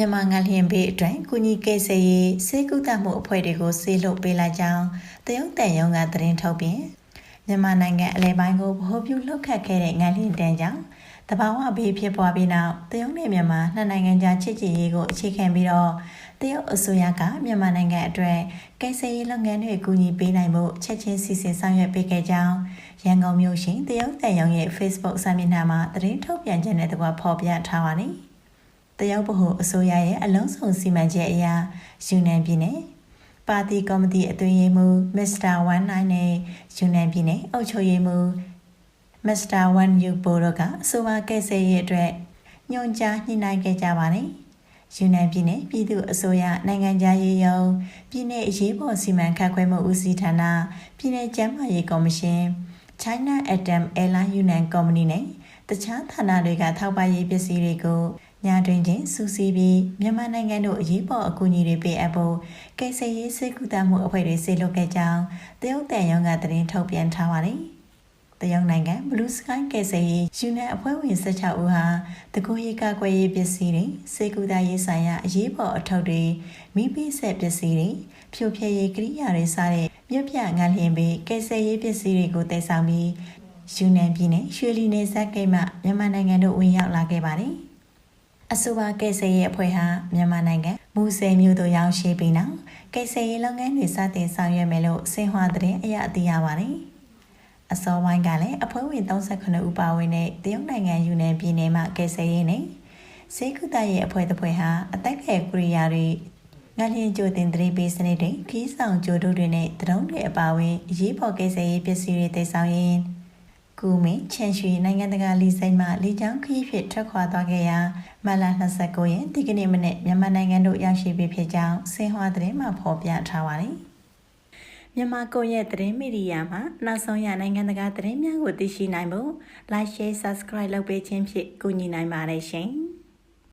မြန်မာငလျင်ဘေးအတွက်ကုညီကယ်ဆယ်ရေးစေကုသမှုအဖွဲ့တွေကိုဆေးလွတ်ပေးလိုက်ကြောင်းတရုတ်တန်ယုံကသတင်းထုတ်ပြန်မြန်မာနိုင်ငံအလဲပိုင်းကိုဗဟိုပြုလှုပ်ခတ်ခဲ့တဲ့ငလျင်တန်းကြောင့်တဘာဝဘေးဖြစ်ပွားပြီးနောက်တရုတ်နဲ့မြန်မာနှစ်နိုင်ငံကြားချစ်ကြည်ရေးကိုအခြေခံပြီးတော့တရုတ်အစိုးရကမြန်မာနိုင်ငံအတွက်ကယ်ဆယ်ရေးလုပ်ငန်းတွေကူညီပေးနိုင်မှုချက်ချင်းစီစဉ်ဆောင်ရွက်ပေးခဲ့ကြောင်းရန်ကုန်မြို့ရှိတရုတ်တန်ယုံရဲ့ Facebook စာမျက်နှာမှာသတင်းထုတ်ပြန်ချက်နဲ့တကွဖော်ပြထားပါတယ်။ တရုတ်ဗဟိုအစိုးရရဲ့အလုံးစုံစီမံချက်အရယူနန်ပြည်နယ်ပါတီကော်မတီအတွင်းရေးမှူးမစ္စတာ19နဲ့ယူနန်ပြည်နယ်အုပ်ချုပ်ရေးမှူးမစ္စတာ1ယူပိုတို့ကအဆိုပါကယ်ဆယ်ရေးအတွက်ညွှန်ကြားညှိနှိုင်းခဲ့ကြပါတယ်။ယူနန်ပြည်နယ်ပြည်သူ့အစိုးရနိုင်ငံခြားရေးယုံပြည်내အရေးပေါ်စီမံခန့်ခွဲမှုဦးစီးဌာနပြည်내ကျန်းမာရေးကော်မရှင် China Atom Airline Yunnan Company နဲ့တခြားဌာနတွေကထောက်ပံ့ရေးပစ္စည်းတွေကို ညာတွင်ချင်းစူးစီးပြီးမြန်မာနိုင်ငံတို့အရေးပေါ်အကူအညီတွေပေးအပ်ဖို့ကယ်ဆယ်ရေးစိတ်ကူးတမှုအဖွဲ့တွေဆေလွတ်ခဲ့ကြောင်းတရုတ်တန်ယုံကသတင်းထုတ်ပြန်ထားပါတယ်။တရုတ်နိုင်ငံ Blue Sky ကယ်ဆယ်ရေးယူနန်အဖွဲ့ဝင်16ဦးဟာတကူရေးကကွယ်ရေးပစ္စည်းတွေစေကူတာရေးဆိုင်ရာအရေးပေါ်အထောက်တွေမိပိဆက်ပစ္စည်းတွေဖြိုဖျက်ရေးကိရိယာတွေစတဲ့မြုပ်ပြငန်းလျင်ပြီးကယ်ဆယ်ရေးပစ္စည်းတွေကိုတည်ဆောင်ပြီးယူနန်ပြည်နယ်ရွှေလီနယ်စပ်ကိတ်မှမြန်မာနိုင်ငံတို့ဝင်ရောက်လာခဲ့ပါတယ်။ အဆိုပါကယ်ဆယ်ရေးအဖွဲ့ဟာမြန်မာနိုင်ငံမူဆယ်မြို့သို့ရောက်ရှိပြီးနောက်ကယ်ဆယ်ရေးလုပ်ငန်းတွေစတင်ဆောင်ရွက်မယ်လို့စင်ဟွာတဲ့အရာသိရပါတယ်။အစောပိုင်းကလည်းအဖွဲ့ဝင်38ဦးပါဝင်တဲ့တရုတ်နိုင်ငံယူနန်ပြည်နယ်မှာကယ်ဆယ်ရေးနဲ့စေကုသရေးအဖွဲ့တစ်ဖွဲ့ဟာအသက်ကယ်ကရိယာတွေငလျင်ကြိုတင်သတိပေးစနစ်တွေခီးဆောင်ကြိုတို့တွေနဲ့တရုံးတွေအပါအဝင်အရေးပေါ်ကယ်ဆယ်ရေးပစ္စည်းတွေတည်ဆောင်ရင်း ကူမင်းချန်ရွှေနိုင်ငံတကာလီစိတ်မှလေကြောင်းခရီးဖြစ်ထွက်ခွာသွားခဲ့ရာမလ29ရက်ဒီကနေ့မနေ့မြန်မာနိုင်ငံတို့ရောက်ရှိပြီဖြစ်ကြောင်းဆင်ဟွာသတင်းမှာဖော်ပြထားပါတယ်။မြန်မာကိုရဲ့သတင်းမီဒီယာမှာနောက်ဆုံးရနိုင်ငံတကာသတင်းများကိုသိရှိနိုင်ဖို့ Like Share Subscribe လုပ်ပေးခြင်းဖြင့်ကူညီနိုင်ပါတယ်ရှင်။